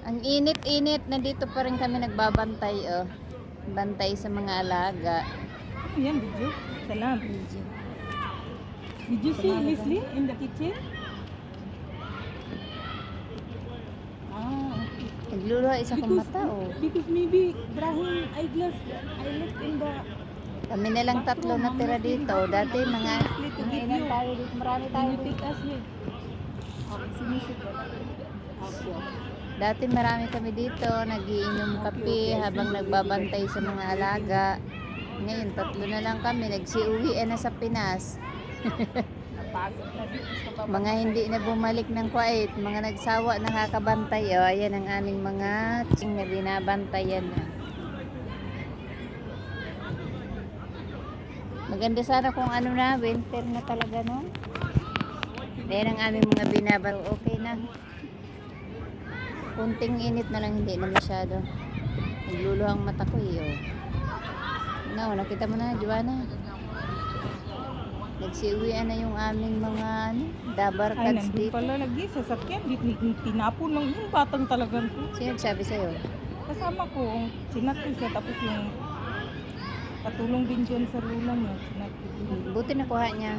Ang init-init, nandito pa rin kami nagbabantay, oh. Bantay sa mga alaga. Ano yan, video? Salam. Did you see Leslie in the kitchen? Ah, okay. Nagluluha isa kong mata, oh. Because maybe Brahim eyeglass I left in the Kami na lang tatlo na tira dito. Dati mga, mga video. ilan tayo dito. Marami tayo Can you dito. take us here? Okay, sinisip. Okay. Dati marami kami dito, nagiinom kape habang nagbabantay sa mga alaga. Ngayon, tatlo na lang kami. Nagsiuwi na sa Pinas. Napagod na sa baba. Mga hindi na bumalik ng Kuwait, mga nagsawa nakakabantay. O, ayan ang aming mga ching na binabantayan na. Maganda sana kung ano na, winter na talaga no. Ayan ang aming mga binabantayan. Okay na. Kunting init na lang, hindi na masyado. Nagluluhang mata ko eh. Oh. No, nakita mo na, Joanna. Nagsiuwian na yung aming mga ano, dabar Ay, cats nandun dito. pala lagi sa sakyan. Di, di, di- tinapon lang yung batang talagang to. Sino nagsabi sa'yo? Kasama ko, sinat ko siya. Tapos yung katulong din dyan sa rula niya. Sinat ko din. Buti nakuha niya.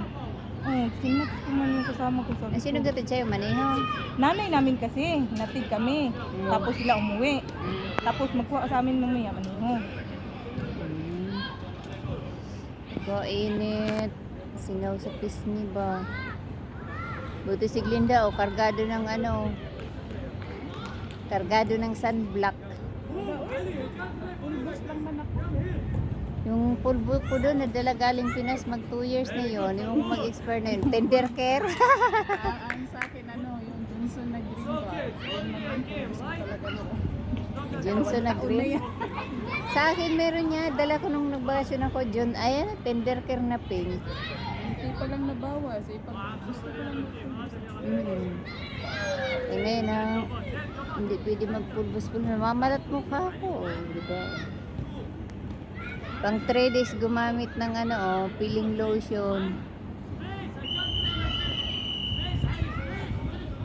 Oh, sinat ko man yung kasama ko sa Ang sino gatid sa'yo? Maniho? Nanay namin kasi, natid kami. Mm. Tapos sila umuwi. Mm. Tapos magkuha sa amin mamaya, maniho. Mm. Ko init. Singaw sa pisngi ba? Buti si Glinda o kargado ng ano. Kargado ng sunblock. Ulbos lang man ako. Yung pulbo ko doon, nadala galing Pinas, mag 2 years na yun. Yung mag-expire na yun. Tender care. ang sa akin, ano, yung Johnson na green no. Johnson na green. Sa akin meron niya, dala ko nung nagbakasyon ako, John, ayan, tender care na pink. Hindi pa lang nabawas. Eh, pag gusto ko lang. Mm. Eh ngayon na, hindi pwede magpulbos-pulbos. Namamalat mukha ko, oh, di ba? Pang 3 days gumamit ng ano, oh, peeling lotion.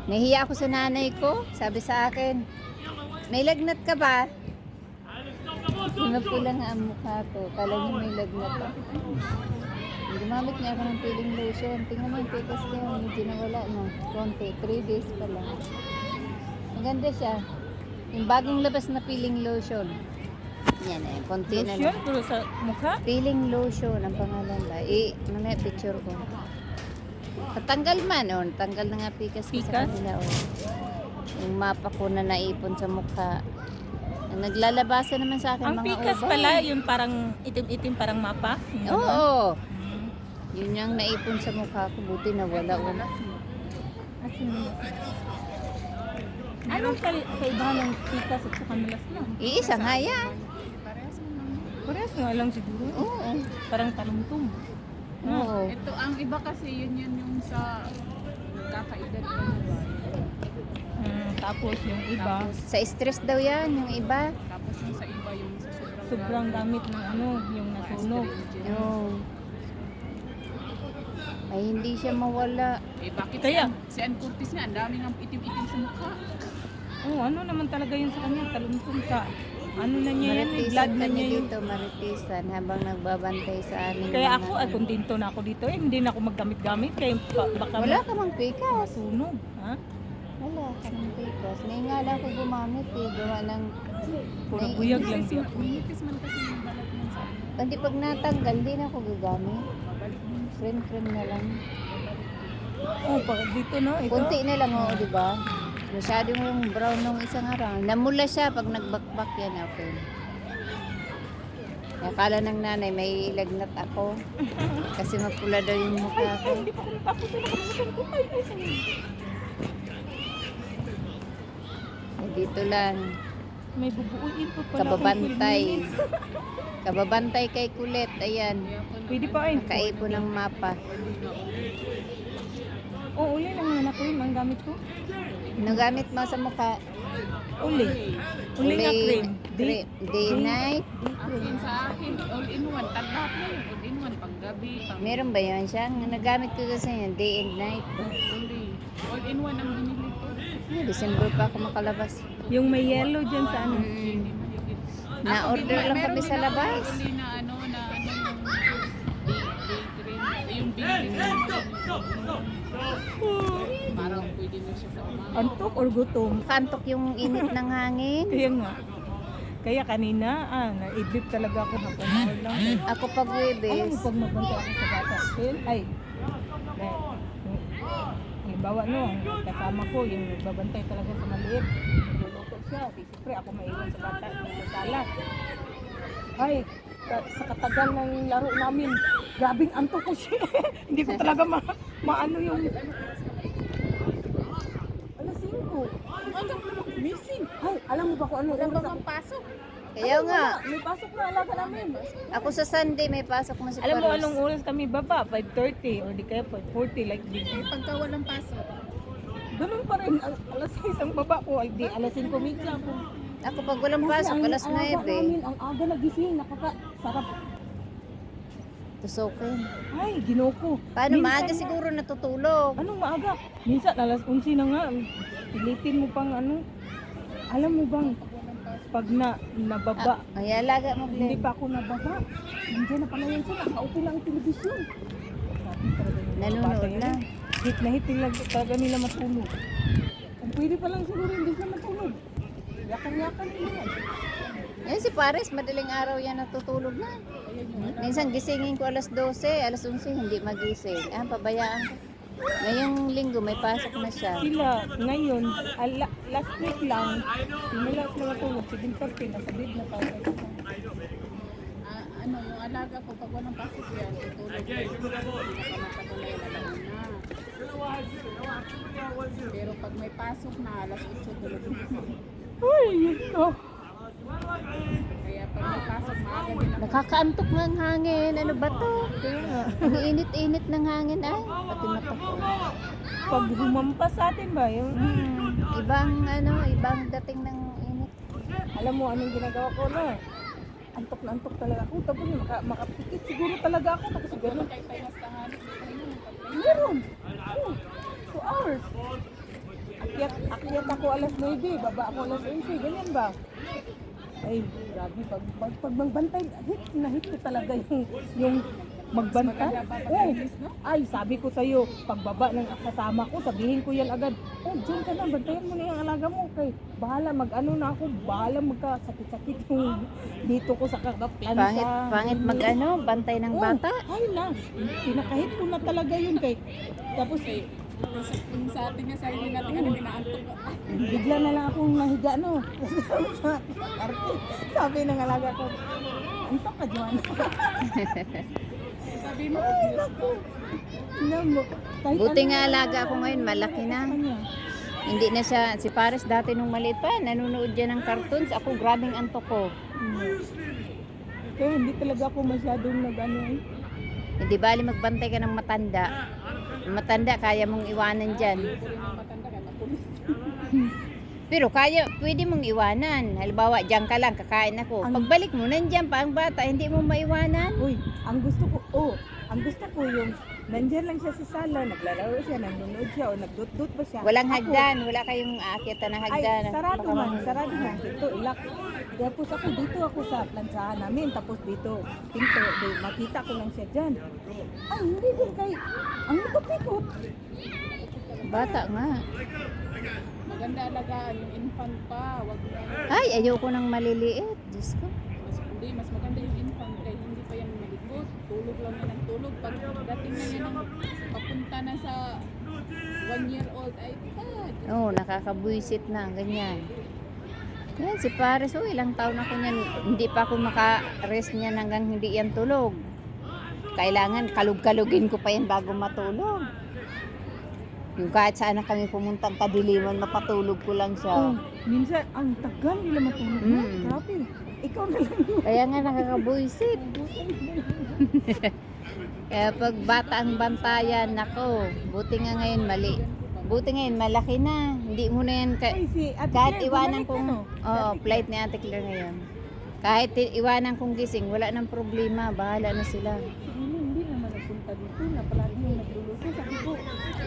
Nahiya ako sa nanay ko. Sabi sa akin, may lagnat ka ba? Pinapula nga ang mukha ko. Kala niya may lagnat ako. Gumamit niya ako ng peeling lotion. Tingnan mo yung pikas niya. Medyo nawala no. Konti. 3 days pa lang. Maganda siya. Yung bagong labas na peeling lotion. Yan eh. Konti na Lotion, lang. pero sa mukha. Peeling lotion ang pangalan ba? Eh, mamaya picture ko. Katanggal man, oh. Tanggal na nga pikas ko sa kanila, oh. Yung mapa ko na naipon sa mukha. Ang naglalabasa naman sa akin Ang mga pikas ubay. pala, yung parang itim-itim parang mapa. Oo. ganon. Yun yung naipon sa mukha ko. Buti nawala. Wala. Asin. Anong kal- kaibahan ng pikas at saka malas lang? Iisa nga yan. Parehas nga lang siguro. Oo. Parang talungtong. Oo. Ito, ang iba kasi yun yun yung sa kakaedad ko na ba? Hmm, tapos yung iba, Sa stress daw yan, yung iba. Tapos yung sa iba yung sa sobrang, sobrang gamit ng ano, yung nasunog. Oo. Ay, hindi siya mawala. Eh bakit Kaya- si, Ann, Curtis nga, ang daming itim-itim sa mukha. Oh, ano naman talaga yun sa kanya, talungtong sa ano na niya yan, blood na niya yun. dito, maritisan, habang nagbabantay sa amin. Kaya mga ako, ay dinto na ako dito, eh, hindi na ako maggamit-gamit, kaya ba- baka Wala ka mang pikas. masunog. Ha? Wala ka mang pikas. Lang ako gumamit eh. Gawa ng... Puro Nay- buyag lang ako. manipis man kasi yung balat niyan sa Hindi pag natanggal, di na ako gagamit. Cream-cream na lang. Oh, pag dito no, ito. Kunti na lang, oh, di ba? Masyadong yung brown nung isang araw. Namula siya pag nagbakbak yan, okay. Akala ng nanay, may lagnat ako. Kasi mapula daw yung mukha ko. Hindi pa ko natapos. Ay, ay, ay. Dito lang. May bubuuin po pala. Kababantay. Kababantay kay Kulet. Ayan. Pwede pa ay. Nakaipon ng mapa. Oh, uli lang naman ako yun. Ang gamit ko. Nagamit mo sa mukha. Uli. Uli nga cream. Day, day night. Akin sa akin, all-in-one. Taglahat na yun, all-in-one. Panggabi, pang Meron ba yun siya? Nagamit ko kasi yan, day and night. uli. All-in-one ang binili ko. December pa ako makalabas. Yung may yellow dyan sa ano. Mm. Na-order lang kami sa labas. Hindi na ano, na ano yung daydream, yung big Parang pwede na siya sa umaga. Antok or gutom? Kantok yung init ng hangin. Kaya nga. Kaya kanina, ah, naidlip talaga ako hapon na lang. Ako pag Alam mo, Webes. pag magbanta ako sa bata, Phil, ay, halimbawa no, ang kasama ko, yung nagbabantay talaga sa maliit, nagluluto siya, di siyempre ako maiwan sa bata, sa sala. Ay, sa, katagal ng laro namin, grabing antok ko siya. Hindi ko talaga ma, maano yung... Alas 5. Hanggang missing. Ay, alam mo ba kung ano oras ako? pasok? Kaya nga, Wala, May pasok na alaga namin. ako sa Sunday may pasok na si Alam mo anong oras kami baba? 5.30 or di kaya 5.40 like di. Pagka walang pasok. Ganun pa rin. Alas 6 ang baba ko. Ay, di, alas 5 media ako. Ako pag walang pasok, alas ang aga 9. namin, ang aga nagising. Nakakasarap. Tusokin. Ay, ginoko. Paano Minsan maaga nga- siguro natutulog? Anong maaga? Minsan alas 11 na nga. Pilitin mo pang ano. Alam mo bang, pag na, nababa, Ay, alaga mo, Hindi Glenn. pa ako nababa. Nandiyan na pala yan sila. Nakaupo lang ang telebisyon. Nanonood na. Hit na hit nila talaga nila matulog. Kung pwede pa lang siguro hindi sila matulog. Yakan-yakan nila yan. Si Paris, madaling araw yan natutulog na. Minsan gisingin ko alas 12, alas 11, hindi magising. Ah, pabayaan ko. Ngayong linggo may pasok na siya. Sila ngayon, ala, last week lang, simula sila matulog. Sige, 30, nasa bed na tayo. Ah, ano, yung alaga ko, pag walang pasok yan, tutulog yan. Pinakamatagal na alam na. Pero pag may pasok na, alas 8 tulog na. Uy, ito. Kaya Nakakaantok ang hangin. Ano ba to? Ang init-init ng hangin ay. Pati mata ko. pag humampas sa atin ba, yung, Hmm, ibang ano, ibang dating ng init. alam mo anong ginagawa ko na? Antok na antok talaga ako. Tapos maka, makapikit siguro talaga ako. Tapos ganun. Meron. Oh, two hours. Akyat, akyat ako alas 9, baba ako alas 11, ganyan ba? Ay, grabe, pag, pag, pag magbantay, hit na hit ko talaga yung, yung magbantay. Oh, ay, sabi ko sa'yo, pagbaba ng kasama ko, sabihin ko yan agad, oh, dyan ka na, bantayan mo na yung alaga mo, kay bahala mag-ano na ako, bahala magkasakit-sakit yung dito ko sa kakaplan Pangit, pangit mag ano, bantay ng Oh, bata. ay na, pinakahit ko na talaga yun kay, tapos eh, Yung sa atin nga, sarili natin, ano, pinaantok ko. bigla na lang akong nahiga no. Sabi ng alaga ko, antok ka Juan. Sabi mo, kahit Buti ano nga na- alaga ako ngayon, malaki na. Kanya. Hindi na siya, si Paris dati nung maliit pa, nanonood dyan ng cartoons. Ako, grabing antok ko. Hmm. Kaya hindi talaga ako masyadong nag ano eh. Hindi bali magbantay ka ng matanda. Matanda, kaya mong iwanan dyan. Pero kaya, pwede mong iwanan. Halimbawa, dyan ka lang, kakain ako. Ang- Pagbalik mo, nandyan pa ang bata, hindi mo maiwanan. Uy, ang gusto ko, oh, ang gusto ko yung nandyan lang siya sa sala, naglalaro siya, nanonood siya, o nagdut-dut pa siya. Walang Ako, hagdan, wala kayong aakyatan ng Ay, hagdan. sarado Baka man, sarado man. Dito, ilak. Tapos ako dito ako sa plansahan namin, tapos dito, pinto, di, makita ko lang siya dyan. Ay, hindi din kay, ang likot-likot. Bata nga. Maganda alagaan yung infant pa. Wag na. Ay, ayoko nang maliliit. Diyos ko. Mas, hindi, mas maganda yung infant kaya hindi pa yan malikot. Tulog lang yan ang tulog. Pag dating na yan ang papunta na sa one year old, ay, ah, Oo, oh, nakakabuisit na, ganyan. Yan, si Paris, oh, ilang taon ako niyan. Hindi pa ako maka-rest niyan hanggang hindi yan tulog. Kailangan kalug-kalugin ko pa yan bago matulog. Yung kahit saan na kami pumunta ang kadiliman, mapatulog ko lang Oh, siya. minsan, ang tagal nila matulog. Mm. Grabe. Ikaw na lang Kaya nga nakakabuisit. Kaya pag bata ang bantayan, nako, buti nga ngayon mali. Buti ngayon malaki na. Hindi mo na yan ka- Ay, si Ate Kahit Claire, iwanan bumalik kong, na, no? oo, flight ni Ate Claire ngayon. Kahit i- iwanan kong gising, wala nang problema, bahala na sila. Si hindi naman nagpunta dito na palagi yung nagluluto. Sabi ko,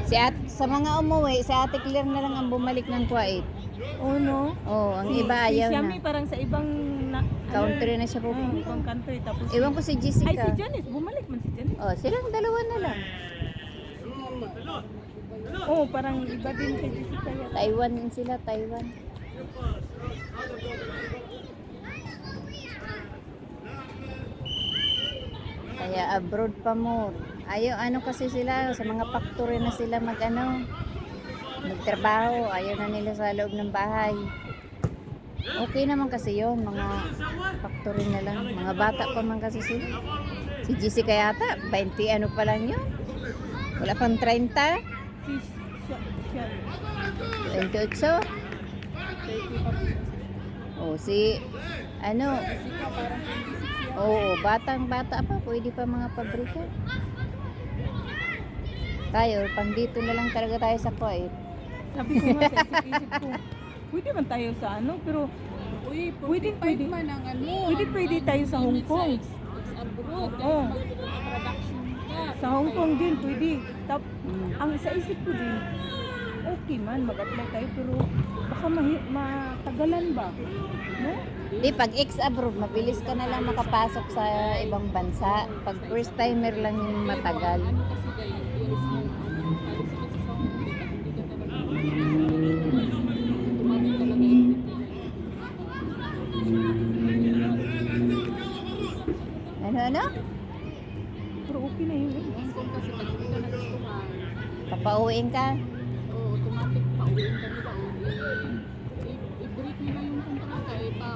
Si at, sa mga umuwi, si Ate Claire na lang ang bumalik ng Kuwait. Oh, no? Oh, ang Si- iba si ayaw Shami na. parang sa ibang na, Country na siya ano, pupunta. oh, ibang country. Tapos, Ewan ko si Ay, si Jessica. Janice. Bumalik man si Janice. Oh, silang dalawa na lang. Oh, parang iba din kay Jessica. Taiwan din sila, Taiwan. Kaya abroad pa more. Ayaw ano kasi sila sa mga factory na sila mag ano magtrabaho. Ayaw na nila sa loob ng bahay. Okay naman kasi yon mga factory na lang. Mga bata pa man kasi sila. Si Jessica yata, 20 ano pa lang yun. Wala pang 30. Si siya, siya. 28. Oh, si ano, Jessica parang 26 yan. oo, batang bata pa, pwede pa mga pabrika. Tayo, pang dito na lang talaga tayo sa Kuwait. Sabi ko nga sa isip-isip ko, pwede man tayo sa ano, pero Uy, Pwede, 45 pwede. man ang ano. Pwede, pwede tayo sa Hong Kong. Ex abroad. Mag-production ka. Sa Hong Kong din pwede. Tap, Mm. ang sa isip ko din, okay man, mag-apply tayo, pero baka mahi- matagalan ba? No? Di, pag ex-abroad, mabilis ka na lang makapasok sa ibang bansa. Pag first timer lang yung matagal. Ano kasi Papauwiin ka? Oo, automatic pauwiin ka nila i-break nila yung kontrata eh pa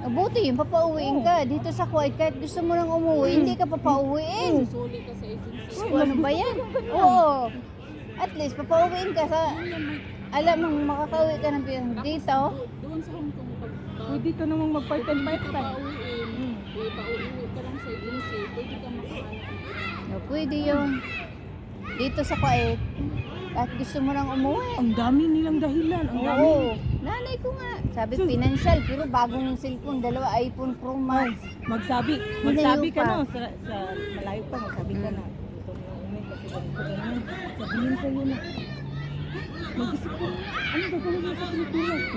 Mabuti yun, papauwiin ka. Dito sa Kuwait, kahit gusto mo nang umuwi, hindi ka papauwiin. susuli ka sa agency. So, ano ba yan? Oo. At least, papauwiin ka sa... Alam mo, makakauwi ka ng tapos Dito, do- doon sa Hong Kong pag Pwede ka namang mag-part-time, ka pauwiin, Hmm. eh pauwi ka lang sa agency, pwede ka makahanap. no, pwede yun. Dito sa Kuwait, kahit gusto mo nang umuwi. Ang dami nilang dahilan. Ang dami. Oo. Nanay ko nga. Sabi, financial. Pero bagong cellphone, dalawa iPhone Pro Max. Magsabi, magsabi ka no, sa, sa malayo pa, magsabi ka na. Gusto mo umuwi kasi ganito ganyan. Sabihin sa'yo na, mag-isip ko, ano gagawin mo sa Pilipinas?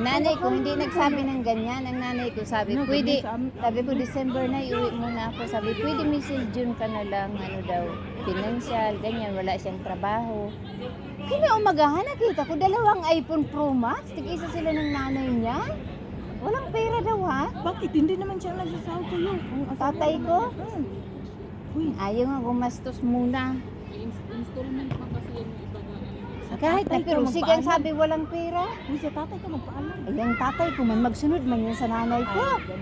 Nanay ko, hindi nagsabi ng ganyan. Ang nanay ko sabi, Ano, pwede, sabi ko, December na, iuwi muna ako. Sabi, pwede Mrs. June ka na lang, ano daw, financial, ganyan, wala siyang trabaho. Kinaumagahan, nakita ko, dalawang iPhone Pro Max. Tig-isa sila ng nanay niya. Walang pera daw, ha? Bakit? Hindi naman siya nagsasahod sa'yo. Ang asawa Tatay ko? Hmm. Ayaw nga gumastos muna. Installment pa kasi yung iba na ano. Sa Kahit tatay ka pero sige, ang magpaalam. sabi walang pera. Uy, sa tatay ka magpaalam. Ay, ang tatay ko man, magsunod man yun sa nanay ko. Ay, ganun.